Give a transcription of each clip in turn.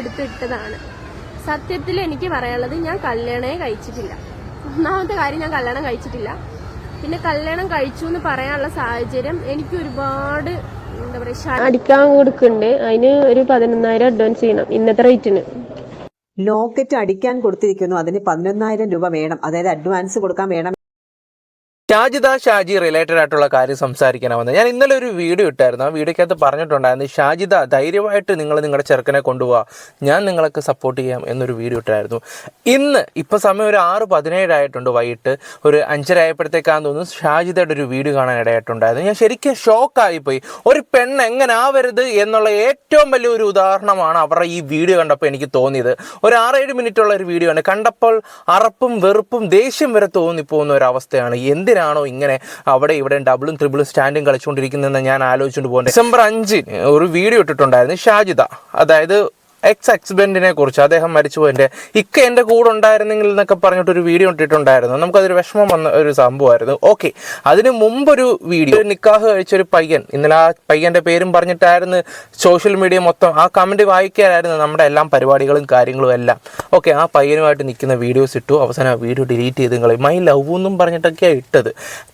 എടുത്തിട്ടതാണ്. സത്യത്തിൽ എനിക്ക് പറയാനുള്ളത് ഞാൻ കല്യാണമേ കഴിച്ചിട്ടില്ല. ഒന്നാമത്തെ കാര്യം ഞാൻ കല്യാണം കഴിച്ചിട്ടില്ല. പിന്നെ കല്യാണം കഴിച്ചു എന്ന് പറയാനുള്ള സാഹചര്യം എനിക്ക് ഒരുപാട് എന്താ പറയുക അടിക്കാൻ കൊടുക്കുന്നുണ്ട് അതിന് ഒരു പതിനൊന്നായിരം അഡ്വാൻസ് ചെയ്യണം. ഇന്നത്തെ റേറ്റിന് ലോക്കറ്റ് അടിക്കാൻ കൊടുത്തിരിക്കുന്നു. അതിന് പതിനൊന്നായിരം രൂപ വേണം. അതായത് അഡ്വാൻസ് കൊടുക്കാൻ വേണം. ഷാജിദ ഷാജി റിലേറ്റഡ് ആയിട്ടുള്ള കാര്യം സംസാരിക്കാനാണ് വന്നത് ഞാൻ ഇന്നലെ ഒരു വീഡിയോ ഇട്ടായിരുന്നു. ആ വീഡിയോക്കകത്ത് പറഞ്ഞിട്ടുണ്ടായിരുന്നു ഷാജിദ ധൈര്യമായിട്ട് നിങ്ങൾ നിങ്ങളുടെ ചെറുക്കനെ കൊണ്ടുപോവാ. ഞാൻ നിങ്ങൾക്ക് സപ്പോർട്ട് ചെയ്യാം എന്നൊരു വീഡിയോ ഇട്ടായിരുന്നു. ഇന്ന് ഇപ്പം സമയം ഒരു ആറ് പതിനേഴായിട്ടുണ്ട് വൈകിട്ട്. ഒരു അഞ്ചര ആയപ്പോഴത്തേക്കാന്ന് തോന്നുന്നു ഷാജിദയുടെ ഒരു വീഡിയോ കാണാൻ ഇടയായിട്ടുണ്ടായിരുന്നു. ഞാൻ ശരിക്കും ഷോക്കായിപ്പോയി ഒരു പെണ്ണ് എങ്ങനെ ആവരുത് എന്നുള്ള ഏറ്റവും വലിയൊരു ഉദാഹരണമാണ് അവരുടെ ഈ വീഡിയോ കണ്ടപ്പോൾ എനിക്ക് തോന്നിയത്. ഒരു ആറേഴ് മിനിറ്റ് ഉള്ള ഒരു വീഡിയോ ആണ്. കണ്ടപ്പോൾ അറപ്പും വെറുപ്പും ദേഷ്യം വരെ തോന്നിപ്പോകുന്ന ഒരു അവസ്ഥയാണ്. എന്തിനാണോ ഇങ്ങനെ അവിടെ ഇവിടെ ഡബിളും ത്രിബിളും സ്റ്റാൻഡും കളിച്ചുകൊണ്ടിരിക്കുന്നതെന്ന് ഞാൻ ആലോചിച്ചുകൊണ്ട് പോകുന്നത് ഡിസംബർ അഞ്ചിന് ഒരു വീഡിയോ ഇട്ടിട്ടുണ്ടായിരുന്നു ഷാജിദ. അതായത് എക്സ് എക്സ്ബെൻഡിനെ കുറിച്ച് അദ്ദേഹം മരിച്ചു മരിച്ചുപോയതിന്റെ ഇക്ക എന്റെ കൂടെ ഉണ്ടായിരുന്നെങ്കിൽ എന്നൊക്കെ പറഞ്ഞിട്ട് ഒരു വീഡിയോ ഇട്ടിട്ടുണ്ടായിരുന്നു. നമുക്കതൊരു വിഷമം വന്ന ഒരു സംഭവമായിരുന്നു. ഓക്കെ അതിന് മുമ്പൊരു വീഡിയോ നിക്കാഹ് കഴിച്ചൊരു പയ്യൻ ഇന്നലെ ആ പയ്യന്റെ പേരും പറഞ്ഞിട്ടായിരുന്നു സോഷ്യൽ മീഡിയ മൊത്തം ആ കമന്റ് വായിക്കാനായിരുന്നു നമ്മുടെ എല്ലാം പരിപാടികളും കാര്യങ്ങളും എല്ലാം. ഓക്കെ ആ പയ്യനുമായിട്ട് നിൽക്കുന്ന വീഡിയോസ് ഇട്ടു അവസാനം ആ വീഡിയോ ഡിലീറ്റ് ചെയ്ത് കളയും മൈ ലവ് എന്നും പറഞ്ഞിട്ടൊക്കെയാണ് ഇട്ടത്.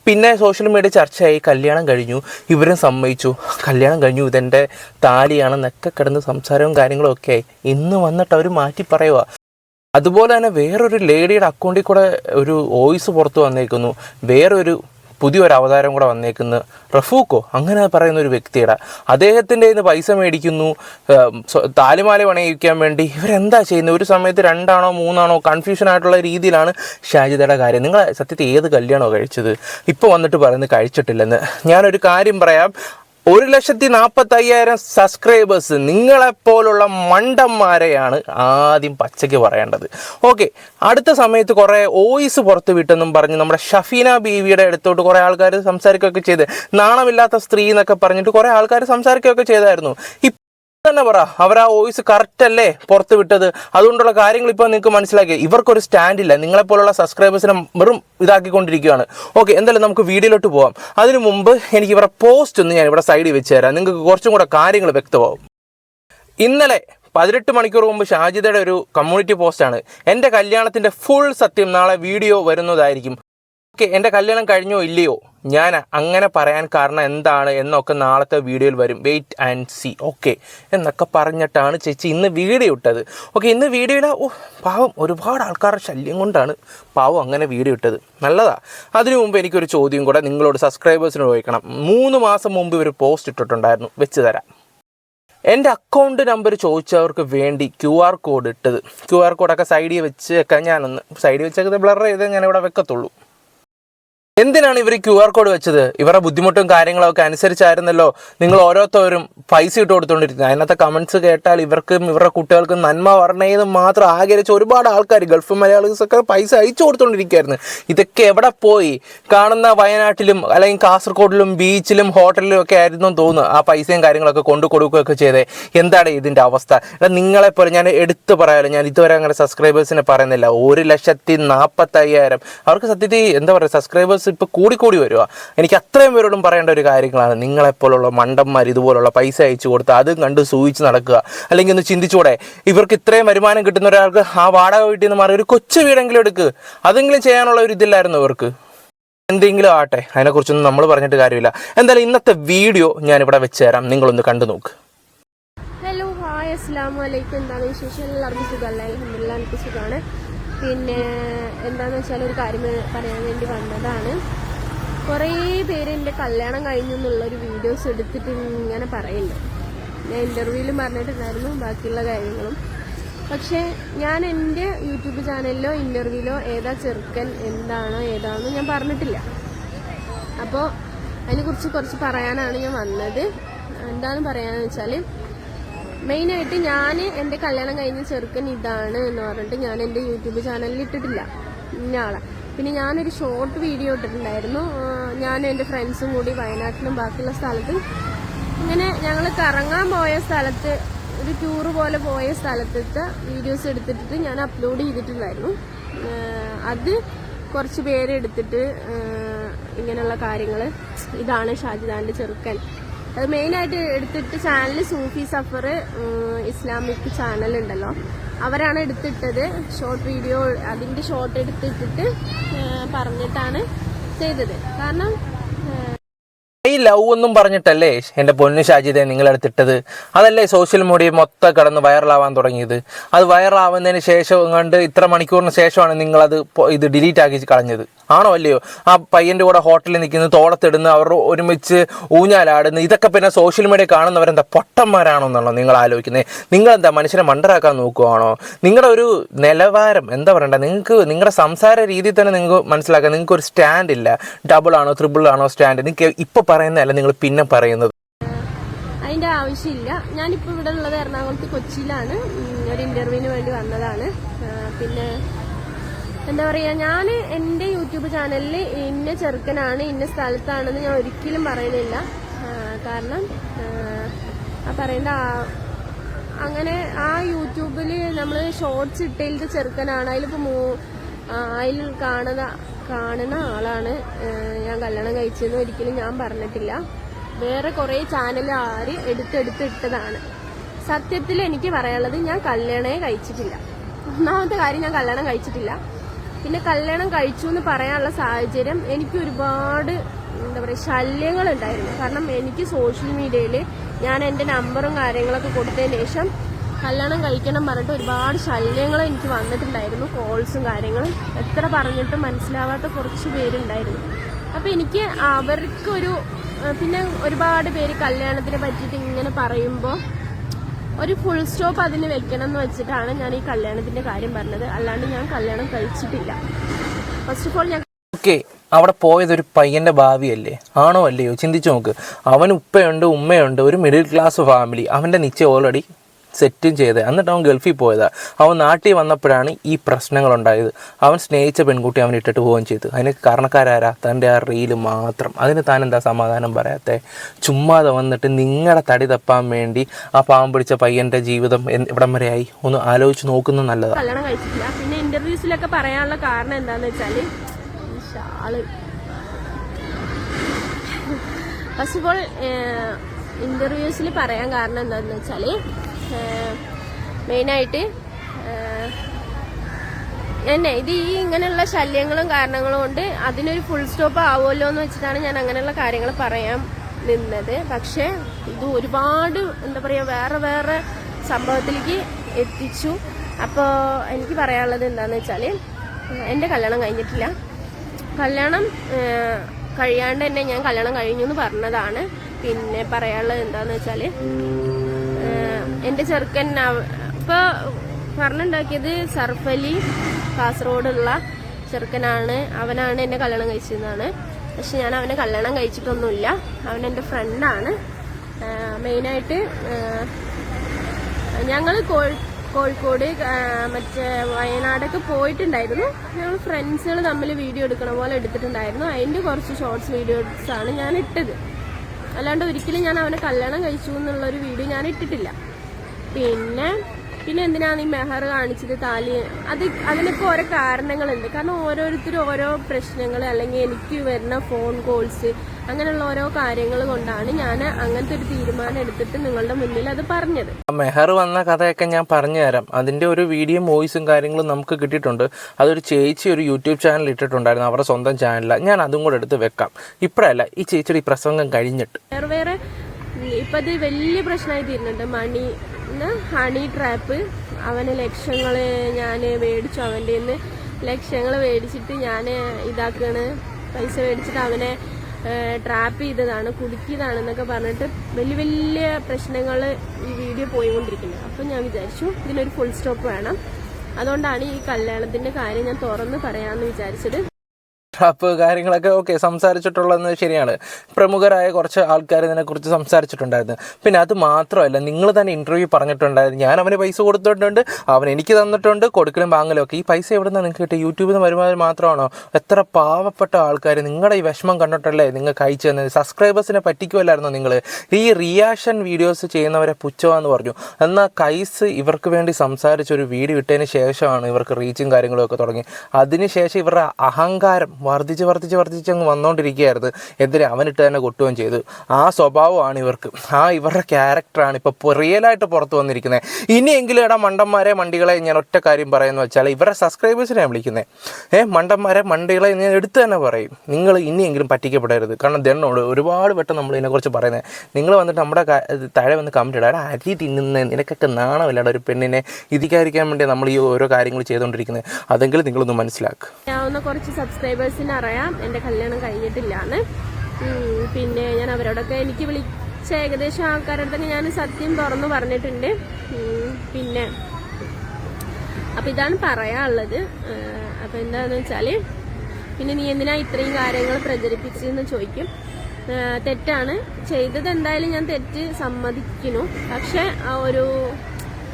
പിന്നെ സോഷ്യൽ മീഡിയ ചർച്ചയായി കല്യാണം കഴിഞ്ഞു ഇവരും സമ്മതിച്ചു. കല്യാണം കഴിഞ്ഞു ഇതെന്റെ താലിയാണെന്നൊക്കെ കിടന്ന് സംസാരവും കാര്യങ്ങളും ഒക്കെ ഇന്ന് വന്നിട്ട് അവർ മാറ്റി പറയുക അതുപോലെ തന്നെ വേറൊരു ലേഡിയുടെ അക്കൗണ്ടിൽ കൂടെ ഒരു വോയിസ് പുറത്ത് വന്നേക്കുന്നു. വേറൊരു പുതിയൊരു അവതാരം കൂടെ വന്നേക്കുന്നു. റഫൂക്കോ അങ്ങനെ പറയുന്ന ഒരു വ്യക്തിയുടെ. അദ്ദേഹത്തിന്റെ നിന്ന് പൈസ മേടിക്കുന്നു. താലിമാല പണയിക്കാൻ വേണ്ടി. ഇവരെന്താ ചെയ്യുന്നത്? ഒരു സമയത്ത് രണ്ടാണോ മൂന്നാണോ കൺഫ്യൂഷൻ ആയിട്ടുള്ള രീതിയിലാണ് ഷാജിതയുടെ കാര്യം. നിങ്ങൾ സത്യത്തിൽ ഏത് കല്യാണമോ കഴിച്ചത്? ഇപ്പോൾ വന്നിട്ട് പറയുന്നത് കഴിച്ചിട്ടില്ലെന്ന്. ഞാനൊരു കാര്യം പറയാം. ഒരു ലക്ഷത്തി നാൽപ്പത്തി അയ്യായിരം സബ്സ്ക്രൈബേഴ്സ് നിങ്ങളെപ്പോലുള്ള മണ്ടന്മാരെയാണ് ആദ്യം പച്ചയ്ക്ക് പറയേണ്ടത്. ഓക്കെ അടുത്ത സമയത്ത് കുറേ വോയിസ് പുറത്ത് വിട്ടെന്നും പറഞ്ഞ് നമ്മുടെ ഷഫീന ബീവിയുടെ അടുത്തോട്ട് കുറേ ആൾക്കാർ സംസാരിക്കുകയൊക്കെ ചെയ്ത് നാണമില്ലാത്ത സ്ത്രീ എന്നൊക്കെ പറഞ്ഞിട്ട് കുറേ ആൾക്കാർ സംസാരിക്കുകയൊക്കെ ചെയ്തായിരുന്നു. തന്നെ പറ. അവർ ആ വോയിസ് കറക്റ്റ് അല്ലേ പുറത്ത് വിട്ടത്? അതുകൊണ്ടുള്ള കാര്യങ്ങൾ ഇപ്പോൾ നിങ്ങൾക്ക് മനസ്സിലാക്കി. ഇവർക്കൊരു സ്റ്റാൻഡ് ഇല്ല. നിങ്ങളെപ്പോലുള്ള സബ്സ്ക്രൈബേഴ്സിനെ വെറും ഇതാക്കിക്കൊണ്ടിരിക്കുകയാണ്. ഓക്കെ എന്തായാലും നമുക്ക് വീഡിയോയിലോട്ട് പോവാം. അതിനു മുമ്പ് എനിക്ക് ഇവരുടെ പോസ്റ്റ് ഒന്ന് ഞാൻ ഇവിടെ സൈഡിൽ വെച്ച് തരാം. നിങ്ങൾക്ക് കുറച്ചും കൂടെ കാര്യങ്ങൾ വ്യക്തമാവും. ഇന്നലെ പതിനെട്ട് മണിക്കൂർ മുമ്പ് ഷാജിദയുടെ ഒരു കമ്മ്യൂണിറ്റി പോസ്റ്റാണ് എന്റെ കല്യാണത്തിന്റെ ഫുൾ സത്യം നാളെ വീഡിയോ വരുന്നതായിരിക്കും. ഓക്കെ എന്റെ കല്യാണം കഴിഞ്ഞോ ഇല്ലയോ? ഞാൻ അങ്ങനെ പറയാൻ കാരണം എന്താണ് എന്നൊക്കെ നാളത്തെ വീഡിയോയിൽ വരും. വെയിറ്റ് ആൻഡ് സി ഓക്കെ എന്നൊക്കെ പറഞ്ഞിട്ടാണ് ചേച്ചി ഇന്ന് വീഡിയോ ഇട്ടത്. ഓക്കെ ഇന്ന് വീഡിയോയിൽ ഓ പാവം ഒരുപാട് ആൾക്കാരുടെ ശല്യം കൊണ്ടാണ് പാവം അങ്ങനെ വീഡിയോ ഇട്ടത്. നല്ലതാ. അതിനു മുമ്പ് എനിക്കൊരു ചോദ്യം കൂടെ നിങ്ങളോട് സബ്സ്ക്രൈബേഴ്സിന് ചോദിക്കണം. മൂന്ന് മാസം മുമ്പ് ഒരു പോസ്റ്റ് ഇട്ടിട്ടുണ്ടായിരുന്നു. വെച്ച് തരാം. എന്റെ അക്കൗണ്ട് നമ്പർ ചോദിച്ചവർക്ക് വേണ്ടി ക്യു ആർ കോഡ് ഇട്ടത് ക്യു ആർ കോഡൊക്കെ സൈഡിൽ വെച്ച് ഒക്കെ ഞാനൊന്ന് സൈഡിൽ വെച്ചൊക്കെ ബ്ലർ ചെയ്ത് ഞാൻ ഇവിടെ വെക്കത്തുള്ളൂ. എന്തിനാണ് ഇവർ ക്യു ആർ കോഡ് വെച്ചത്? ഇവരുടെ ബുദ്ധിമുട്ടും കാര്യങ്ങളൊക്കെ അനുസരിച്ചായിരുന്നല്ലോ നിങ്ങൾ ഓരോരുത്തരും പൈസ ഇട്ട് കൊടുത്തുകൊണ്ടിരിക്കുന്നത് അതിനകത്തെ കമൻസ് കേട്ടാൽ ഇവർക്കും ഇവരുടെ കുട്ടികൾക്കും നന്മ പറഞ്ഞതെന്ന് മാത്രം ആഗ്രഹിച്ച ഒരുപാട് ആൾക്കാർ ഗൾഫ് മലയാളീസ് ഒക്കെ പൈസ അയച്ചു കൊടുത്തുകൊണ്ടിരിക്കുകയായിരുന്നു ഇതൊക്കെ എവിടെ പോയി? കാണുന്ന വയനാട്ടിലും അല്ലെങ്കിൽ കാസർഗോഡിലും ബീച്ചിലും ഹോട്ടലിലും ഒക്കെ ആയിരുന്നു തോന്നുന്നു ആ പൈസയും കാര്യങ്ങളൊക്കെ കൊണ്ടു കൊടുക്കുകയൊക്കെ ചെയ്തേ. എന്താണ് ഇതിന്റെ അവസ്ഥ? നിങ്ങളെപ്പോലെ ഞാൻ എടുത്തു പറയാലോ. ഞാൻ ഇതുവരെ അങ്ങനെ സബ്സ്ക്രൈബേഴ്സിനെ പറയുന്നില്ല. ഒരു ലക്ഷത്തി നാൽപ്പത്തയ്യായിരം അവർക്ക് സത്യത്തിൽ എന്താ പറയുക? സബ്സ്ക്രൈബേഴ്സ് ഇപ്പോൾ കൂടിക്കൂടി വരിക എനിക്ക് അത്രയും പേരോടും പറയേണ്ട ഒരു കാര്യങ്ങളാണ്. നിങ്ങളെപ്പോലുള്ള മണ്ടന്മാർ ഇതുപോലുള്ള പൈസ അയച്ചു കൊടുത്ത് അതും കണ്ട് സൂചിച്ച് നടക്കുക. അല്ലെങ്കിൽ ഒന്ന് ചിന്തിച്ചൂടെ ഇവർക്ക് ഇത്രയും വരുമാനം കിട്ടുന്ന ഒരാൾക്ക് ആ വാടക വീട്ടിൽ നിന്ന് മാറി ഒരു കൊച്ചു വീടെങ്കിലും എടുക്കുക അതെങ്കിലും ചെയ്യാനുള്ള ഒരു ഇതില്ലായിരുന്നു ഇവർക്ക്. എന്തെങ്കിലും ആട്ടെ അതിനെക്കുറിച്ചൊന്നും നമ്മൾ പറഞ്ഞിട്ട് കാര്യമില്ല. എന്തായാലും ഇന്നത്തെ വീഡിയോ ഞാൻ ഇവിടെ വെച്ച് തരാം. നിങ്ങളൊന്ന് കണ്ടു നോക്ക്. ഹലോ ഹായ് അസ്സാം വലൈക്കും എന്താണ് വിശേഷം? എല്ലാവർക്കും സുഖമല്ല? എനിക്ക് സുഖമാണ്. പിന്നെ എന്താന്ന് വെച്ചാൽ ഒരു കാര്യം പറയാൻ വേണ്ടി വന്നതാണ്. കുറേ പേര് എന്റെ കല്യാണം കഴിഞ്ഞു എന്നുള്ള ഒരു വീഡിയോസ് എടുത്തിട്ട് ഇങ്ങനെ പറയുന്നുണ്ട് ഞാൻ ഇന്റർവ്യൂവിലും പറഞ്ഞിട്ടുണ്ടായിരുന്നു ബാക്കിയുള്ള കാര്യങ്ങളും. പക്ഷേ ഞാൻ എന്റെ യൂട്യൂബ് ചാനലിലോ ഇന്റർവ്യൂലോ ഏതാ ചെറുക്കൻ എന്താണോ ഏതാണെന്ന് ഞാൻ പറഞ്ഞിട്ടില്ല. അപ്പോൾ അതിനെക്കുറിച്ച് കുറച്ച് പറയാനാണ് ഞാൻ വന്നത്. എന്താണെന്ന് പറയാന്ന് വെച്ചാൽ മെയിനായിട്ട് ഞാൻ എന്റെ കല്യാണം കഴിഞ്ഞ ചെറുക്കൻ ഇതാണ് എന്ന് പറഞ്ഞിട്ട് ഞാൻ എന്റെ യൂട്യൂബ് ചാനലിൽ ഇട്ടിട്ടില്ല. ഇന്നയാളെ പിന്നെ ഞാനൊരു ഷോർട്ട് വീഡിയോ ഇട്ടിട്ടുണ്ടായിരുന്നു. ഞാനും എന്റെ ഫ്രണ്ട്സും കൂടി വയനാട്ടിലും ബാക്കിയുള്ള സ്ഥലത്തും ഇങ്ങനെ ഞങ്ങൾ കറങ്ങാൻ പോയ സ്ഥലത്ത് ഒരു ടൂറ് പോലെ പോയ സ്ഥലത്തത്തെ വീഡിയോസ് എടുത്തിട്ട് ഞാൻ അപ്ലോഡ് ചെയ്തിട്ടുണ്ടായിരുന്നു. അത് കുറച്ച് പേരെടുത്തിട്ട് ഇങ്ങനെയുള്ള കാര്യങ്ങൾ ഇതാണ് ഷാജിദാന്റെ ചെറുക്കൻ. മെയിനായിട്ട് എടുത്തിട്ട് channel Sufi Safar Islamic channel ഉണ്ടല്ലോ. അവരാണ് എടുത്തിട്ടത്. ഷോർട്ട് വീഡിയോ അതിന്റെ ഷോർട്ട് എടുത്തിട്ടിട്ട് പറഞ്ഞിട്ടാണ് ചെയ്തത്. കാരണം ഈ ലവ് ഒന്നും പറഞ്ഞിട്ടല്ലേ എന്റെ പൊന്നു ഷാജിതെ നിങ്ങളെടുത്തിട്ടത് അതല്ലേ സോഷ്യൽ മീഡിയ മൊത്തം കടന്ന് വൈറലാവാൻ തുടങ്ങിയത്? അത് വൈറലാവുന്നതിന് ശേഷം കണ്ട് ഇത്ര മണിക്കൂറിന് ശേഷമാണ് നിങ്ങളത് ഇത് ഡിലീറ്റ് ആക്കി കളഞ്ഞത്? ആണോ അല്ലയോ? ആ പയ്യന്റെ കൂടെ ഹോട്ടലിൽ നിൽക്കുന്നു തോളത്തിടുന്നു അവർ ഒരുമിച്ച് ഊഞ്ഞാലാടുന്ന. ഇതൊക്കെ പിന്നെ സോഷ്യൽ മീഡിയ കാണുന്നവരെന്താ പൊട്ടന്മാരാണോ എന്നുള്ളോ നിങ്ങൾ ആലോചിക്കുന്നത് നിങ്ങളെന്താ മനുഷ്യനെ മണ്ടരാക്കാൻ നോക്കുവാണോ? നിങ്ങളുടെ ഒരു നിലവാരം എന്താ പറയണ്ട? നിങ്ങൾക്ക് നിങ്ങളുടെ സംസാര രീതിയിൽ തന്നെ നിങ്ങൾക്ക് മനസ്സിലാക്കാം നിങ്ങൾക്ക് ഒരു സ്റ്റാൻഡ് ഇല്ല. ഡബിൾ ആണോ ത്രിബിൾ ആണോ സ്റ്റാൻഡ് നിങ്ങൾക്ക് ഇപ്പോൾ പറയുന്നതല്ല നിങ്ങൾ പിന്നെ പറയുന്നത്. അതിന്റെ ആവശ്യമില്ല. ഞാനിപ്പോൾ ഇവിടെ ഉള്ളത് എറണാകുളത്ത് കൊച്ചിയിലാണ്. ഒരു ഇന്റർവ്യൂവിന് വേണ്ടി വന്നതാണ്. പിന്നെ എന്താ പറയാ ഞാൻ എന്റെ യൂട്യൂബ് ചാനലിൽ ഇന്ന ചെറുക്കനാണ് ഇന്ന സ്ഥലത്താണെന്ന് ഞാൻ ഒരിക്കലും പറയുന്നില്ല. കാരണം ആ, പറയേണ്ട അങ്ങനെ ആ യൂട്യൂബിൽ നമ്മൾ ഷോർട്സ് ഇട്ടതിലത്തെ ചെറുക്കനാണ്. അതിലിപ്പോൾ മൂ അതിൽ കാണുന്ന കാണുന്ന ആളാണ്. ഞാൻ കല്യാണം കഴിച്ചതെന്ന് ഒരിക്കലും ഞാൻ പറഞ്ഞിട്ടില്ല. വേറെ കുറേ ചാനൽ ആര് എടുത്തെടുത്ത് ഇട്ടതാണ്. സത്യത്തിൽ എനിക്ക് പറയാനുള്ളത് ഞാൻ കല്യാണമേ കഴിച്ചിട്ടില്ല. ഒന്നാമത്തെ കാര്യം ഞാൻ കല്യാണം കഴിച്ചിട്ടില്ല. പിന്നെ കല്യാണം കഴിച്ചു എന്ന് പറയാനുള്ള സാഹചര്യം എനിക്ക് ഒരുപാട് എന്താ പറയുക ശല്യങ്ങൾ ഉണ്ടായിരുന്നു കാരണം എനിക്ക് സോഷ്യൽ മീഡിയയിൽ ഞാൻ എന്റെ നമ്പറും കാര്യങ്ങളൊക്കെ കൊടുത്തതിന് ശേഷം കല്യാണം കഴിക്കണം പറഞ്ഞിട്ട് ഒരുപാട് ശല്യങ്ങൾ എനിക്ക് വന്നിട്ടുണ്ടായിരുന്നു. കോൾസും കാര്യങ്ങളും എത്ര പറഞ്ഞിട്ടും മനസ്സിലാവാത്ത കുറച്ച് പേരുണ്ടായിരുന്നു. അപ്പം എനിക്ക് അവർക്കൊരു പിന്നെ ഒരുപാട് പേര് കല്യാണത്തിനെ പറ്റിയിട്ട് ഇങ്ങനെ പറയുമ്പോൾ ഒരു ഫുൾ സ്റ്റോപ്പ് അതിന് വെക്കണം എന്ന് വെച്ചിട്ടാണ് ഞാൻ ഈ കല്യാണത്തിന്റെ കാര്യം പറഞ്ഞത്. അല്ലാണ്ട് ഞാൻ കല്യാണം കഴിച്ചിട്ടില്ല. ഫസ്റ്റ് ഓഫ് ഓൾ ഞാൻ ഓക്കെ അവിടെ പോയത് ഒരു പയ്യന്റെ ഭാവിയല്ലേ? ആണോ അല്ലയോ? ചിന്തിച്ചു നോക്ക്. അവൻ ഉപ്പയുണ്ട് ഉമ്മയുണ്ട് ഒരു മിഡിൽ ക്ലാസ് ഫാമിലി അവന്റെ നിശ്ചയം ഓൾറെഡി സെറ്റും ചെയ്ത് എന്നിട്ട് അവൻ ഗൾഫിൽ പോയതാണ് അവൻ നാട്ടിൽ വന്നപ്പോഴാണ് ഈ പ്രശ്നങ്ങൾ ഉണ്ടായത് അവൻ സ്നേഹിച്ച പെൺകുട്ടി അവൻ ഇട്ടിട്ട് പോവുകയും ചെയ്തു. അതിന് കാരണക്കാരാരാ? തന്റെ ആ റീൽ മാത്രം. അതിന് താൻ എന്താ സമാധാനം പറയാത്തെ? ചുമ്മാതെ വന്നിട്ട് നിങ്ങളുടെ തടി തപ്പാൻ വേണ്ടി ആ പാവം പിടിച്ച പയ്യന്റെ ജീവിതം ഇവിടം വരെ ആയി? ഒന്ന് ആലോചിച്ച് നോക്കുന്നത് നല്ലതാണ് കല്യാണം പിന്നെ ഇന്റർവ്യൂസിലൊക്കെ പറയാനുള്ള കാരണം ഈ ഷാൾ ഫസ്റ്റ് ഓഫ് ഓൾ ഇന്റർവ്യൂസിൽ പറയാൻ കാരണം എന്താണെന്ന് വെച്ചാൽ മെയിനായിട്ട് എന്നെ ഇത് ഈ ഇങ്ങനെയുള്ള ശല്യങ്ങളും കാരണങ്ങളും കൊണ്ട് അതിനൊരു ഫുൾ സ്റ്റോപ്പ് ആവുമല്ലോ എന്ന് വെച്ചിട്ടാണ് ഞാൻ അങ്ങനെയുള്ള കാര്യങ്ങൾ പറയാൻ നിന്നത്. പക്ഷേ ഇത് ഒരുപാട് എന്താ പറയുക വേറെ വേറെ സംഭവത്തിലേക്ക് എത്തിച്ചു. അപ്പോൾ എനിക്ക് പറയാനുള്ളത് എന്താണെന്ന് വെച്ചാൽ എന്റെ കല്യാണം കഴിഞ്ഞിട്ടില്ല. കല്യാണം കഴിയാണ്ട് തന്നെ ഞാൻ കല്യാണം കഴിഞ്ഞു എന്ന് പറഞ്ഞതാണ്. പിന്നെ പറയാനുള്ളത് എന്താണെന്ന് വെച്ചാൽ എന്റെ ചെറുക്കൻ ഇപ്പൊ പറഞ്ഞുണ്ടാക്കിയത് സർഫലി കാസർഗോഡുള്ള ചെറുക്കനാണ്. അവനാണ് എന്നെ കല്യാണം കഴിച്ചതെന്നാണ്. പക്ഷെ ഞാൻ അവനെ കല്യാണം കഴിച്ചിട്ടൊന്നുമില്ല. അവൻ എന്റെ ഫ്രണ്ടാണ് മെയിനായിട്ട് ഞങ്ങൾ കോഴിക്കോട് മറ്റേ വയനാടൊക്കെ പോയിട്ടുണ്ടായിരുന്നു. ഞങ്ങൾ ഫ്രണ്ട്സുകൾ തമ്മിൽ വീഡിയോ എടുക്കണ പോലെ എടുത്തിട്ടുണ്ടായിരുന്നു. അതിന്റെ കുറച്ച് ഷോർട്സ് വീഡിയോസാണ് ഞാൻ ഇട്ടത്. അല്ലാണ്ട് ഒരിക്കലും ഞാൻ അവനെ കല്യാണം കഴിച്ചു എന്നുള്ളൊരു വീഡിയോ ഞാൻ ഇട്ടിട്ടില്ല. പിന്നെ പിന്നെ എന്തിനാണ് ഈ മെഹർ കാണിച്ചത് താലി? അത് അതിനൊക്കെ ഓരോ കാരണങ്ങളുണ്ട്. കാരണം ഓരോരുത്തരും ഓരോ പ്രശ്നങ്ങൾ അല്ലെങ്കിൽ എനിക്ക് വരുന്ന ഫോൺ കോൾസ് അങ്ങനെയുള്ള ഓരോ കാര്യങ്ങൾ കൊണ്ടാണ് ഞാൻ അങ്ങനത്തെ ഒരു തീരുമാനം എടുത്തിട്ട് നിങ്ങളുടെ മുന്നിൽ അത് പറഞ്ഞത്. മെഹർ വന്ന കഥയൊക്കെ ഞാൻ പറഞ്ഞു തരാം. അതിന്റെ ഒരു വീഡിയോ വോയിസും കാര്യങ്ങളും നമുക്ക് കിട്ടിയിട്ടുണ്ട്. അതൊരു ചേച്ചി ഒരു യൂട്യൂബ് ചാനൽ ഇട്ടിട്ടുണ്ടായിരുന്നു. അവരുടെ സ്വന്തം ചാനലാണ് ഞാൻ അതും കൂടെ എടുത്ത് വെക്കാം. ഇപ്പോഴല്ല ഈ ചേച്ചിയുടെ ഈ പ്രസംഗം കഴിഞ്ഞിട്ട്. വേറെ വേറെ ഇപ്പം അത് വലിയ പ്രശ്നമായി തീരുന്നുണ്ട്. മണി ഹണി ട്രാപ്പ് അവന് ലക്ഷങ്ങൾ ഞാൻ മേടിച്ചു. അവന്റെ നിന്ന് ലക്ഷങ്ങൾ മേടിച്ചിട്ട് ഞാൻ ഇതാക്കാണ്. പൈസ മേടിച്ചിട്ട് അവനെ ട്രാപ്പ് ചെയ്തതാണ് കുടുക്കിയതാണെന്നൊക്കെ പറഞ്ഞിട്ട് വലിയ വലിയ പ്രശ്നങ്ങൾ ഈ വീഡിയോ പോയിക്കൊണ്ടിരിക്കുന്നത്. അപ്പം ഞാൻ വിചാരിച്ചു ഇതിനൊരു ഫുൾ സ്റ്റോപ്പ് വേണം. അതുകൊണ്ടാണ് ഈ കല്യാണത്തിന്റെ കാര്യം ഞാൻ തുറന്ന് പറയാമെന്ന് വിചാരിച്ചത്. ട്രാപ്പ് കാര്യങ്ങളൊക്കെ ഓക്കെ സംസാരിച്ചിട്ടുള്ളതെന്ന് ശരിയാണ്. പ്രമുഖരായ കുറച്ച് ആൾക്കാർ ഇതിനെക്കുറിച്ച് സംസാരിച്ചിട്ടുണ്ടായിരുന്നു. പിന്നെ അത് മാത്രമല്ല നിങ്ങൾ തന്നെ ഇന്റർവ്യൂ പറഞ്ഞിട്ടുണ്ടായിരുന്നു. ഞാൻ അവന് പൈസ കൊടുത്തിട്ടുണ്ട് അവൻ എനിക്ക് തന്നിട്ടുണ്ട് കൊടുക്കലും വാങ്ങലും ഒക്കെ. ഈ പൈസ എവിടെ നിന്നാണ് നിങ്ങൾക്ക് കിട്ടിയ യൂട്യൂബിൽ നിന്ന് വരുമാനം മാത്രമാണോ? എത്ര പാവപ്പെട്ട ആൾക്കാർ നിങ്ങളുടെ ഈ വിഷമം കണ്ടിട്ടല്ലേ നിങ്ങൾക്ക് അയച്ചു തന്നത്? സബ്സ്ക്രൈബേഴ്സിനെ പറ്റിക്കുമല്ലായിരുന്നോ നിങ്ങൾ ഈ റിയാക്ഷൻ വീഡിയോസ് ചെയ്യുന്നവരെ പുച്ഛമാന്ന് പറഞ്ഞു. എന്നാൽ കൈസ് ഇവർക്ക് വേണ്ടി സംസാരിച്ച ഒരു വീഡിയോ ഇട്ടതിന് ശേഷമാണ് ഇവർക്ക് റീച്ചും കാര്യങ്ങളും ഒക്കെ തുടങ്ങി. അതിനുശേഷം ഇവരുടെ അഹങ്കാരം വർദ്ധിച്ച് വർദ്ധിച്ച് വർദ്ധിച്ച് അങ്ങ് വന്നുകൊണ്ടിരിക്കുകയായിരുന്നു എതിരെ അവനിട്ട് തന്നെ കൊട്ടുകയും ചെയ്തു. ആ സ്വഭാവമാണ് ഇവർക്ക്. ആ ഇവരുടെ ക്യാരക്ടറാണ് ഇപ്പോൾ റിയലായിട്ട് പുറത്ത് വന്നിരിക്കുന്നത്. ഇനിയെങ്കിലും എടാ മണ്ടന്മാരെ മണ്ടികളെ ഞാൻ ഒറ്റ കാര്യം പറയുന്നത് വെച്ചാൽ ഇവരുടെ സബ്സ്ക്രൈബേഴ്സിനെ വിളിക്കുന്നത് ഏ മണ്ടന്മാരെ മണ്ടികളെ ഞാൻ എടുത്തു തന്നെ പറയും. നിങ്ങൾ ഇനിയെങ്കിലും പറ്റിക്കപ്പെടരുത്. കാരണം ദണ്ണോട് ഒരുപാട് വട്ടം നമ്മൾ ഇതിനെക്കുറിച്ച് പറയുന്നത്. നിങ്ങൾ വന്നിട്ട് നമ്മുടെ താഴെ വന്ന് കമന്റ് ഇടാം. അരി തിന്നുന്ന നിനക്കൊക്കെ നാണമില്ലടാ ഒരു പെണ്ണിനെ ഇതിക്കാരിക്കാൻ വേണ്ടി നമ്മൾ ഈ ഓരോ കാര്യങ്ങൾ ചെയ്തുകൊണ്ടിരിക്കുന്നത്. അതെങ്കിലും നിങ്ങളൊന്ന് മനസ്സിലാക്കുക കുറച്ച് കുറച്ച് സബ്സ്ക്രൈബേഴ്സിന് അറിയാം. എന്റെ കല്യാണം കഴിഞ്ഞിട്ടില്ലാന്ന്. പിന്നെ ഞാൻ അവരോടൊക്കെ എനിക്ക് വിളിച്ച ഏകദേശം ആൾക്കാരുടെ തന്നെ ഞാൻ സത്യം തുറന്നു പറഞ്ഞിട്ടുണ്ട്. പിന്നെ അപ്പൊ ഇതാണ് പറയാനുള്ളത്. അപ്പം എന്താന്ന് വെച്ചാൽ പിന്നെ നീ എന്തിനാ ഇത്രയും കാര്യങ്ങൾ പ്രചരിപ്പിച്ചെന്ന് ചോദിക്കും. തെറ്റാണ്. ചെയ്തത് എന്തായാലും ഞാൻ തെറ്റ് സമ്മതിക്കുന്നു. പക്ഷെ ആ ഒരു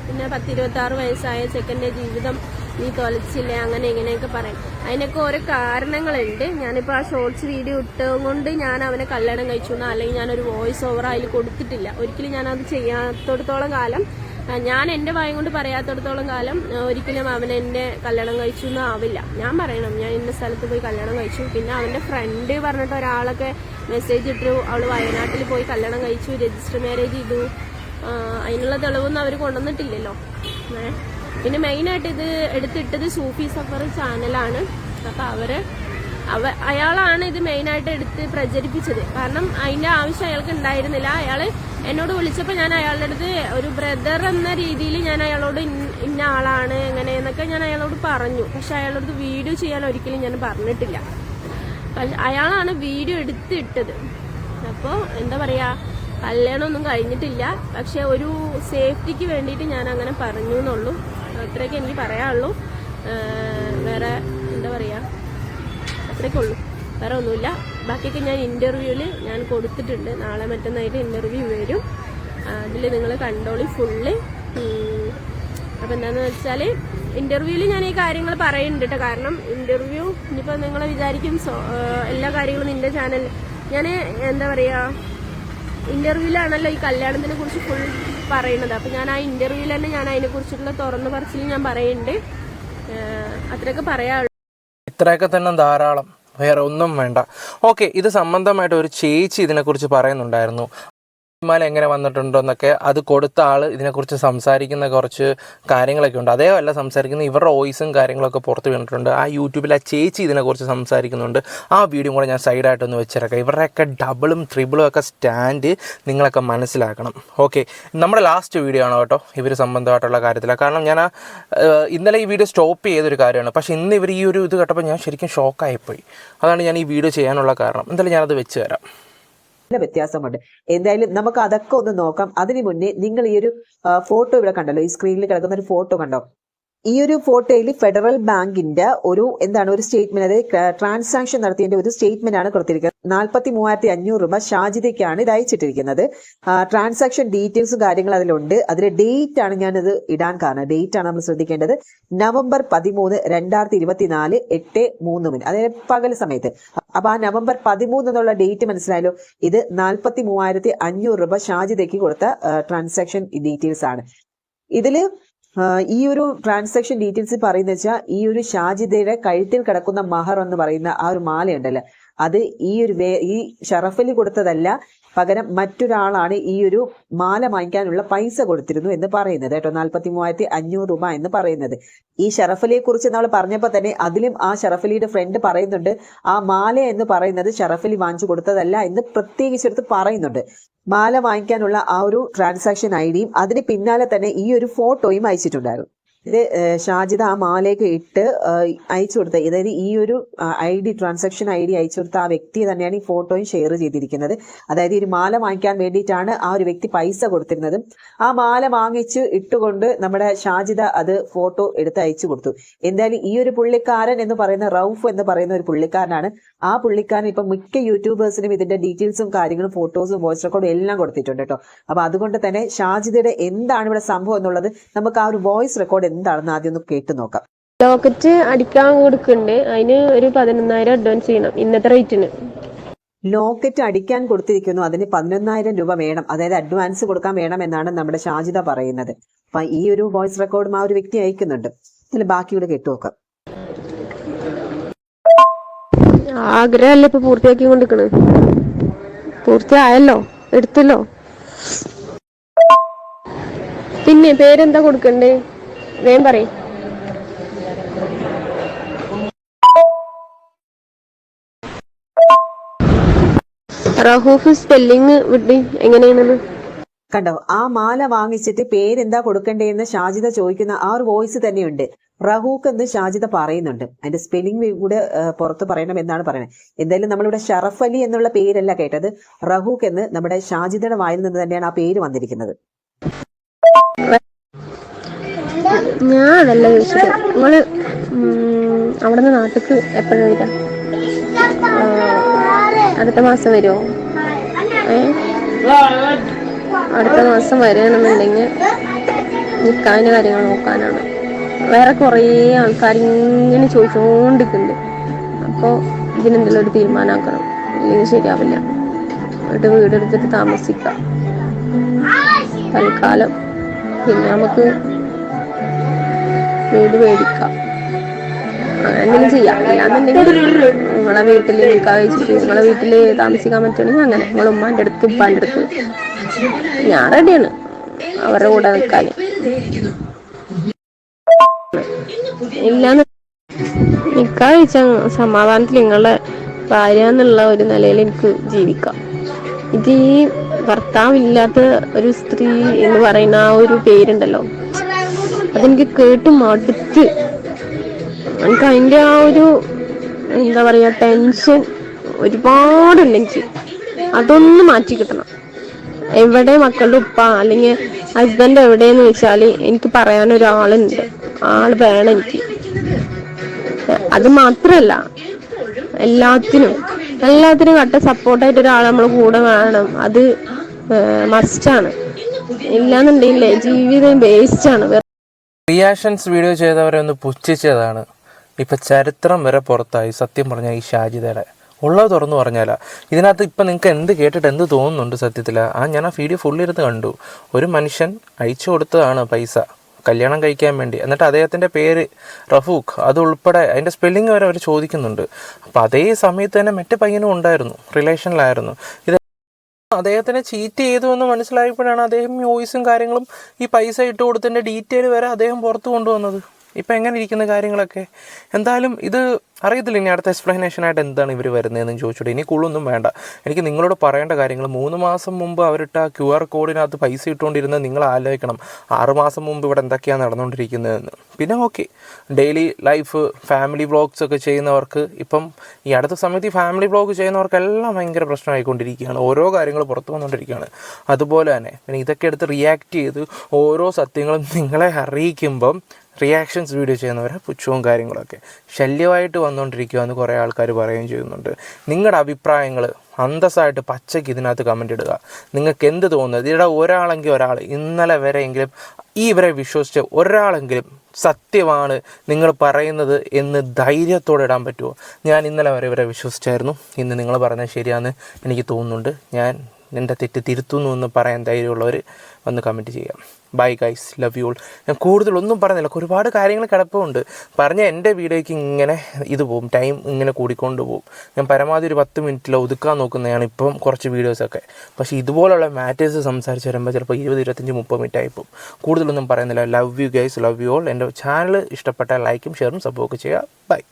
പിന്നെ പത്തിരുപത്തി ആറ് വയസ്സായ ചെക്കന്റെ ജീവിതം നീ തൊലച്ചില്ലേ അങ്ങനെ ഇങ്ങനെയൊക്കെ പറയും. അതിനൊക്കെ ഓരോ കാരണങ്ങളുണ്ട്. ഞാനിപ്പോൾ ആ ഷോർട്സ് വീഡിയോ ഇട്ടത് കൊണ്ട് ഞാൻ അവനെ കല്യാണം കഴിച്ചു എന്നോ അല്ലെങ്കിൽ ഞാനൊരു വോയിസ് ഓവർ അതിൽ കൊടുത്തിട്ടില്ല. ഒരിക്കലും ഞാനത് ചെയ്യാത്തടത്തോളം കാലം ഞാൻ എന്റെ വായം കൊണ്ട് പറയാത്തടത്തോളം കാലം ഒരിക്കലും അവൻ എന്റെ കല്യാണം കഴിച്ചു ഒന്നും ആവില്ല. ഞാൻ പറയണം ഞാൻ ഇന്ന സ്ഥലത്ത് പോയി കല്യാണം കഴിച്ചു. പിന്നെ അവന്റെ ഫ്രണ്ട് പറഞ്ഞിട്ട് ഒരാളൊക്കെ മെസ്സേജ് ഇട്ടു. അവൾ വയനാട്ടിൽ പോയി കല്യാണം കഴിച്ചു രജിസ്റ്റർ മാരേജ് ചെയ്തു. അതിനുള്ള തെളിവൊന്നും അവർ കൊണ്ടുവന്നിട്ടില്ലല്ലോ. ഏ. പിന്നെ മെയിനായിട്ട് ഇത് എടുത്തിട്ടത് സൂഫി സഫർ ചാനലാണ് അപ്പം അവർ അവ അയാളാണ് ഇത് മെയിനായിട്ട് എടുത്ത് പ്രചരിപ്പിച്ചത്. കാരണം അതിന്റെ ആവശ്യം അയാൾക്ക് ഉണ്ടായിരുന്നില്ല. അയാൾ എന്നോട് വിളിച്ചപ്പോൾ ഞാൻ അയാളുടെ അടുത്ത് ഒരു ബ്രദർ എന്ന രീതിയിൽ ഞാൻ അയാളോട് ഇന്ന- ആളാണ് എങ്ങനെയെന്നൊക്കെ ഞാൻ അയാളോട് പറഞ്ഞു. പക്ഷെ അയാളോട് വീഡിയോ ചെയ്യാൻ ഒരിക്കലും ഞാൻ പറഞ്ഞിട്ടില്ല. പക്ഷെ അയാളാണ് വീഡിയോ എടുത്തിട്ടത്. അപ്പോൾ എന്താ പറയാ കല്യാണമൊന്നും കഴിഞ്ഞിട്ടില്ല. പക്ഷെ ഒരു സേഫ്റ്റിക്ക് വേണ്ടിയിട്ട് ഞാൻ അങ്ങനെ പറഞ്ഞു എന്നുള്ളൂ അത്രയൊക്കെ എനിക്ക് പറയാനുള്ളൂ. വേറെ എന്താ പറയാ? അത്രയൊക്കെ ഉള്ളൂ. വേറെ ഒന്നുമില്ല. ബാക്കിയൊക്കെ ഞാൻ ഇന്റർവ്യൂവിൽ ഞാൻ കൊടുത്തിട്ടുണ്ട്. നാളെ മറ്റന്നായിട്ട് ഇന്റർവ്യൂ വരും. അതിൽ നിങ്ങൾ കണ്ടോളി ഫുള്ള് അപ്പം എന്താന്ന് വെച്ചാൽ ഇന്റർവ്യൂവിൽ ഞാൻ ഈ കാര്യങ്ങൾ പറയുന്നുണ്ട് കേട്ടോ കാരണം ഇന്റർവ്യൂ ഇനിയിപ്പോൾ നിങ്ങൾ വിചാരിക്കും എല്ലാ കാര്യങ്ങളും നിന്റെ ചാനൽ ഞാൻ എന്താ പറയുക ഇന്റർവ്യൂവിലാണല്ലോ ഈ കല്യാണത്തിനെ കുറിച്ച് ഫുൾ പറയുന്നത്. അപ്പം ഞാൻ ആ ഇന്റർവ്യൂവിൽ തന്നെ ഞാൻ അതിനെ കുറിച്ചിട്ടുള്ള തുറന്നു പറച്ചിൽ ഞാൻ പറയുന്നുണ്ട്. അത്രയൊക്കെ പറയാനുള്ളൂ. ഇത്രയൊക്കെ തന്നെ ധാരാളം. വേറെ ഒന്നും വേണ്ട. ഓക്കെ ഇത് സംബന്ധമായിട്ട് ഒരു ചേച്ചി ഇതിനെക്കുറിച്ച് പറയുന്നുണ്ടായിരുന്നു. മാല എങ്ങനെ വന്നിട്ടുണ്ടോ എന്നൊക്കെ അത് കൊടുത്ത ആൾ ഇതിനെക്കുറിച്ച് സംസാരിക്കുന്ന കുറച്ച് കാര്യങ്ങളൊക്കെ ഉണ്ട്. അതേപോലെ സംസാരിക്കുന്ന ഇവരുടെ വോയിസും കാര്യങ്ങളൊക്കെ പുറത്ത് വീണിട്ടുണ്ട്. ആ യൂട്യൂബിൽ ആ ചേച്ചി ഇതിനെക്കുറിച്ച് സംസാരിക്കുന്നുണ്ട്. ആ വീഡിയോ കൂടെ ഞാൻ സൈഡായിട്ടൊന്ന് വെച്ചിറക്കാം ഇവരുടെയൊക്കെ ഡബിളും ത്രിബിളും ഒക്കെ സ്റ്റാൻഡ് നിങ്ങളൊക്കെ മനസ്സിലാക്കണം. ഓക്കെ നമ്മുടെ ലാസ്റ്റ് വീഡിയോ ആണ് കേട്ടോ. ഇവർ സംബന്ധമായിട്ടുള്ള കാര്യത്തിലാണ് കാരണം ഞാൻ ഇന്നലെ ഈ വീഡിയോ സ്റ്റോപ്പ് ചെയ്തൊരു കാര്യമാണ്. പക്ഷേ ഇന്ന് ഇവർ ഈ ഒരു ഇത് കേട്ടപ്പോൾ ഞാൻ ശരിക്കും ഷോക്കായിപ്പോയി അതാണ് ഞാൻ ഈ വീഡിയോ ചെയ്യാനുള്ള കാരണം. എന്തായാലും ഞാനത് വെച്ച് തരാം. നല്ല വ്യത്യാസമുണ്ട്. എന്തായാലും നമുക്ക് അതൊക്കെ ഒന്ന് നോക്കാം. അതിനു മുന്നേ നിങ്ങൾ ഈ ഒരു ഫോട്ടോ ഇവിടെ കണ്ടല്ലോ ഈ സ്ക്രീനിൽ കിടക്കുന്ന ഒരു ഫോട്ടോ കണ്ടോ? ഈ ഒരു ഫോട്ടോയിൽ ഫെഡറൽ ബാങ്കിന്റെ ഒരു എന്താണ് ഒരു സ്റ്റേറ്റ്മെന്റ് അതായത് ട്രാൻസാക്ഷൻ നടത്തിയതിന്റെ ഒരു സ്റ്റേറ്റ്മെന്റ് ആണ് കൊടുത്തിരിക്കുന്നത്. നാൽപ്പത്തി മൂവായിരത്തി അഞ്ഞൂറ് രൂപ ഷാജിദയ്ക്കാണ് ഇത് അയച്ചിട്ടിരിക്കുന്നത്. ട്രാൻസാക്ഷൻ ഡീറ്റെയിൽസും കാര്യങ്ങൾ അതിലുണ്ട്. അതിലെ ഡേറ്റ് ആണ് ഞാനിത് ഇടാൻ കാരണം. ഡേറ്റ് ആണ് നമ്മൾ ശ്രദ്ധിക്കേണ്ടത്. നവംബർ പതിമൂന്ന് രണ്ടായിരത്തി ഇരുപത്തിനാല് എട്ട് മൂന്ന് മിനിറ്റ്. അതായത് പകൽ സമയത്ത്. അപ്പൊ ആ നവംബർ പതിമൂന്ന് എന്നുള്ള ഡേറ്റ് മനസ്സിലായല്ലോ. ഇത് നാൽപ്പത്തി മൂവായിരത്തി അഞ്ഞൂറ് രൂപ ഷാജിദയ്ക്ക് കൊടുത്ത ട്രാൻസാക്ഷൻ ഡീറ്റെയിൽസ് ആണ്. ഇതിൽ ഈ ഒരു ട്രാൻസാക്ഷൻ ഡീറ്റെയിൽസ് പറയുന്ന വെച്ചാൽ ഈ ഒരു ഷാജിദയുടെ കഴുത്തിൽ കിടക്കുന്ന മഹർ എന്ന് പറയുന്ന ആ ഒരു മാലയുണ്ടല്ലോ? അത് ഈ ഒരു വേ ഈ ഷറഫലി കൊടുത്തതല്ല പകരം മറ്റൊരാളാണ് ഈ ഒരു മാല വാങ്ങിക്കാനുള്ള പൈസ കൊടുത്തിരുന്നു എന്ന് പറയുന്നത് കേട്ടോ. നാൽപ്പത്തി മൂവായിരത്തി അഞ്ഞൂറ് രൂപ എന്ന് പറയുന്നത്. ഈ ഷറഫലിയെ കുറിച്ച് നമ്മൾ പറഞ്ഞപ്പോൾ തന്നെ അതിലും ആ ഷറഫലിയുടെ ഫ്രണ്ട് പറയുന്നുണ്ട് ആ മാല എന്ന് പറയുന്നത് ഷറഫലി വാങ്ങിച്ചു കൊടുത്തതല്ല എന്ന് പ്രത്യേകിച്ചെടുത്ത് പറയുന്നുണ്ട്. മാല വാങ്ങിക്കാനുള്ള ആ ഒരു ട്രാൻസാക്ഷൻ ഐ ഡിയും അതിന് പിന്നാലെ തന്നെ ഈ ഒരു ഫോട്ടോയും അയച്ചിട്ടുണ്ടായിരുന്നു. ഇത് ഷാജിദ ആ മാലയൊക്കെ ഇട്ട് അയച്ചു കൊടുത്ത. അതായത് ഈ ഒരു I D transaction I D അയച്ചു കൊടുത്ത ആ വ്യക്തി തന്നെയാണ് ഈ ഫോട്ടോയും ഷെയർ ചെയ്തിരിക്കുന്നത്. അതായത് ഈ ഒരു മാല വാങ്ങിക്കാൻ വേണ്ടിയിട്ടാണ് ആ ഒരു വ്യക്തി പൈസ കൊടുത്തിരുന്നത്. ആ മാല വാങ്ങിച്ച് ഇട്ടുകൊണ്ട് നമ്മുടെ ഷാജിദ അത് ഫോട്ടോ എടുത്ത് അയച്ചു കൊടുത്തു. എന്തായാലും ഈ ഒരു പുള്ളിക്കാരൻ എന്ന് പറയുന്ന റൌഫ് എന്ന് പറയുന്ന ഒരു പുള്ളിക്കാരനാണ്. ആ പുള്ളിക്കാരൻ ഇപ്പൊ മിക്ക യൂട്യൂബേഴ്സിനും ഇതിന്റെ ഡീറ്റെയിൽസും കാര്യങ്ങളും ഫോട്ടോസും വോയിസ് റെക്കോർഡും എല്ലാം കൊടുത്തിട്ടുണ്ട് കേട്ടോ. അപ്പൊ അതുകൊണ്ട് തന്നെ ഷാജിദയുടെ എന്താണ് ഇവിടെ സംഭവം എന്നുള്ളത് നമുക്ക് ആ ഒരു വോയിസ് റെക്കോർഡ് എന്താണെന്ന് ആദ്യം ഒന്ന് കേട്ടു നോക്കാം. ലോക്കറ്റ് അടിക്കാൻ കൊടുക്കുന്നുണ്ട്. അതിന് ഒരു പതിനൊന്നായിരം അഡ്വാൻസ് ചെയ്യണം ഇന്നത്തെ റേറ്റിന് ലോക്കറ്റ് അടിക്കാൻ കൊടുത്തിരിക്കുന്നു. അതിന് പതിനൊന്നായിരം രൂപ വേണം. അതായത് അഡ്വാൻസ് കൊടുക്കാൻ വേണം എന്നാണ് നമ്മുടെ ഷാജിത പറയുന്നത്. അപ്പൊ ഈ ഒരു വോയിസ് റെക്കോർഡും ആ ഒരു വ്യക്തി അയക്കുന്നുണ്ട്. ഇതിൽ ബാക്കിയുടെ കേട്ടു നോക്കാം. ആഗ്രഹമല്ലേ ഇപ്പൊ പൂർത്തിയാക്കി കൊണ്ടിരിക്കണ്? പൂർത്തിയായല്ലോ? എടുത്തല്ലോ? പിന്നെ പേരെന്താ കൊടുക്കണ്ടേ? വേം പറയും. റഹൂഫ് സ്പെല്ലിങ് വിട്ടി എങ്ങനെയാണെന്ന്? കണ്ടോ ആ മാല വാങ്ങിച്ചിട്ട് പേരെന്താ കൊടുക്കണ്ടേന്ന് ഷാജിദ ചോദിക്കുന്ന ആ ഒരു വോയിസ് തന്നെയുണ്ട്. റഹൂഖ് എന്ന് ഷാജിദ പറയുന്നുണ്ട്. അതിന്റെ സ്പെല്ലിംഗ് കൂടെ പുറത്ത് പറയണം എന്നാണ് പറയുന്നത്. എന്തായാലും നമ്മളിവിടെ ഷറഫ് അലി എന്നുള്ള പേരല്ല കേട്ടത്. റഹൂഖ് എന്ന് നമ്മുടെ ഷാജിദയുടെ വായിൽ നിന്ന് തന്നെയാണ് ആ പേര് വന്നിരിക്കുന്നത്. ഞാൻ അതല്ല ചോദിച്ചത് നിങ്ങൾ അവിടുന്ന് നാട്ടിക്ക് എപ്പോഴും വരാം അടുത്ത മാസം വരുമോ ഏ? അടുത്ത മാസം വരികയാണെന്നുണ്ടെങ്കിൽ നിൽക്കാന്റെ കാര്യങ്ങൾ നോക്കാനാണ്. വേറെ കുറേ ആൾക്കാർ ഇങ്ങനെ ചോദിച്ചുകൊണ്ടിരിക്കുന്നുണ്ട് അപ്പോൾ ഇതിനെന്തെങ്കിലും ഒരു തീരുമാനമാക്കണം ഇല്ലെങ്കിൽ ശരിയാവില്ല. എന്നിട്ട് വീടെടുത്തിട്ട് താമസിക്കാം. തൽക്കാലം. പിന്നെ നമുക്ക് വീട് മേടിക്കാം. അങ്ങനെ ചെയ്യാം. അല്ലാന്നുണ്ടെങ്കിൽ നിങ്ങളെ വീട്ടിൽ നിൽക്കാൻ വെച്ചിട്ട് നിങ്ങളെ വീട്ടിൽ താമസിക്കാൻ പറ്റുകയാണെങ്കിൽ അങ്ങനെ. നിങ്ങളെ ഉമ്മാന്റെ അടുത്ത് ഉപ്പാന്റെ അടുത്ത്. ഞാൻ റെഡിയാണ്. അവരുടെ കൂടെ നിൽക്കാൻ. ഇല്ലാന്ന് നിൽക്കാൻ വെച്ചാൽ സമാധാനത്തിൽ നിങ്ങളുടെ ഭാര്യ എന്നുള്ള ഒരു നിലയിൽ എനിക്ക് ജീവിക്കാം. ഇത് ഈ ഭർത്താവില്ലാത്ത ഒരു സ്ത്രീ എന്ന് പറയുന്ന ആ ഒരു പേരുണ്ടല്ലോ. അതെനിക്ക് കേട്ട് മടുത്ത്. എനിക്ക് അതിന്റെ ആ ഒരു എന്താ പറയാ ടെൻഷൻ ഒരുപാടുണ്ട് എനിക്ക്. അതൊന്ന് മാറ്റി കിട്ടണം. എവിടെ മക്കളുടെ ഉപ്പ അല്ലെങ്കിൽ ഹസ്ബൻഡ് എവിടെയെന്ന് വെച്ചാൽ എനിക്ക് പറയാൻ ഒരാളുണ്ട്. ആൾ വേണം എനിക്ക്. അത് മാത്രല്ല എല്ലാത്തിനും എല്ലാത്തിനും കട്ട സപ്പോർട്ടായിട്ട് ഒരാൾ നമ്മുടെ കൂടെ വേണം. അത് മസ്റ്റാണ് ഇല്ലാന്നുണ്ടെങ്കിലേ ജീവിതം വേസ്റ്റ് ആണ്. റിയാക്ഷൻസ് വീഡിയോ ചെയ്തവരെ ഒന്ന് പുച്ഛിച്ചതാണ്. ഇപ്പം ചരിത്രം വരെ പുറത്തായി. സത്യം പറഞ്ഞാൽ ഈ ഷാജിദയുടെ. ഉള്ളത് തുറന്നു പറഞ്ഞാലാ. ഇതിനകത്ത് ഇപ്പം നിങ്ങൾക്ക് എന്ത് കേട്ടിട്ട് എന്ത് തോന്നുന്നുണ്ട് സത്യത്തിൽ ആ ഞാൻ ആ വീഡിയോ ഫുള്ളിരുന്ന് കണ്ടു. ഒരു മനുഷ്യൻ അയച്ചു കൊടുത്തതാണ് പൈസ. കല്യാണം കഴിക്കാൻ വേണ്ടി. എന്നിട്ട് അദ്ദേഹത്തിന്റെ പേര് റഫൂഖ്. അത് ഉൾപ്പെടെ അതിന്റെ സ്പെല്ലിംഗ് വരെ അവർ ചോദിക്കുന്നുണ്ട്. അപ്പോൾ അതേ സമയത്ത് തന്നെ മറ്റു പയ്യനും ഉണ്ടായിരുന്നു. റിലേഷനിലായിരുന്നു ഇത് അദ്ദേഹത്തിനെ ചീറ്റ് ചെയ്തു എന്ന് മനസ്സിലായപ്പോഴാണ് അദ്ദേഹം വോയിസും കാര്യങ്ങളും ഈ പൈസ ഇട്ട് കൊടുത്തതിന്റെ ഡീറ്റെയിൽ വരെ അദ്ദേഹം പുറത്തു കൊണ്ടുവന്നത്. ഇപ്പം എങ്ങനെ ഇരിക്കുന്ന കാര്യങ്ങളൊക്കെ? എന്തായാലും ഇത് അറിയത്തില്ല ഇനി അടുത്ത എക്സ്പ്ലനേഷൻ ആയിട്ട് എന്താണ് ഇവർ വരുന്നതെന്ന് ചോദിച്ചോട്ടെ ഇനി കൂടുതലൊന്നും വേണ്ട. എനിക്ക് നിങ്ങളോട് പറയേണ്ട കാര്യങ്ങൾ മൂന്ന് മാസം മുമ്പ് അവരിട്ട ക്യു ആർ കോഡിനകത്ത് പൈസ ഇട്ടുകൊണ്ടിരുന്നത് നിങ്ങൾ ആലോചിക്കണം. ആറുമാസം മുമ്പ് ഇവിടെ എന്തൊക്കെയാണ് നടന്നുകൊണ്ടിരിക്കുന്നതെന്ന്. പിന്നെ okay daily life family vlogs ഒക്കെ ചെയ്യുന്നവർക്ക് ഇപ്പം ഈ അടുത്ത സമയത്ത് ഈ ഫാമിലി വ്ളോഗ് ചെയ്യുന്നവർക്കെല്ലാം ഭയങ്കര പ്രശ്നമായിക്കൊണ്ടിരിക്കുകയാണ്. ഓരോ കാര്യങ്ങൾ പുറത്തു വന്നുകൊണ്ടിരിക്കുകയാണ്. അതുപോലെ തന്നെ പിന്നെ ഇതൊക്കെ എടുത്ത് റിയാക്ട് ചെയ്ത് ഓരോ സത്യങ്ങളും നിങ്ങളെ അറിയിക്കുമ്പം റിയാക്ഷൻസ് വീഡിയോ ചെയ്യുന്നവരെ പുച്ഛവും കാര്യങ്ങളൊക്കെ ശല്യമായിട്ട് വന്നുകൊണ്ടിരിക്കുകയെന്ന് കുറേ ആൾക്കാർ പറയുകയും ചെയ്യുന്നുണ്ട്. നിങ്ങളുടെ അഭിപ്രായങ്ങൾ അന്തസ്സായിട്ട് പച്ചയ്ക്ക് ഇതിനകത്ത് കമന്റ് ഇടുക. നിങ്ങൾക്ക് എന്ത് തോന്നുന്നത് ഇവിടെ ഒരാളെങ്കിൽ ഒരാൾ ഇന്നലെ വരെയെങ്കിലും ഈ ഇവരെ വിശ്വസിച്ച ഒരാളെങ്കിലും സത്യമാണ് നിങ്ങൾ പറയുന്നത് എന്ന് ധൈര്യത്തോടെ ഇടാൻ പറ്റുമോ? ഞാൻ ഇന്നലെ വരെ ഇവരെ വിശ്വസിച്ചായിരുന്നു. ഇന്ന് നിങ്ങൾ പറഞ്ഞത് ശരിയാണെന്ന് എനിക്ക് തോന്നുന്നുണ്ട്. ഞാൻ എന്റെ തെറ്റ് തിരുത്തുന്നു എന്ന് പറയാൻ ധൈര്യമുള്ളവർ വന്ന് കമന്റ് ചെയ്യാം bye guys love you all ഞാൻ കൂടുതലൊന്നും പറഞ്ഞില്ല. ഒരുപാട് കാര്യങ്ങൾ കിടപ്പുണ്ട്. പറഞ്ഞ എന്റെ വീഡിയോയ്ക്ക് ഇങ്ങനെ ഇത് പോകും ടൈം ഇങ്ങനെ കൂടിക്കൊണ്ട് പോകും ഞാൻ പരമാവധി ഒരു പത്ത് മിനിറ്റിൽ ഒതുക്കാൻ നോക്കുന്നതാണ് ഇപ്പം കുറച്ച് വീഡിയോസൊക്കെ. പക്ഷേ ഇതുപോലുള്ള മാറ്റേഴ്സ് സംസാരിച്ച് വരുമ്പോൾ ചിലപ്പോൾ ഇരുപത് ഇരുപത്തഞ്ച് മുപ്പത് മിനിറ്റ് ആയിപ്പോവും കൂടുതലൊന്നും പറയുന്നില്ല. Love you guys love you all എന്റെ ചാനൽ ഇഷ്ടപ്പെട്ട ലൈക്കും ഷെയറും സപ്പോർട്ട് ചെയ്യുക. ബൈ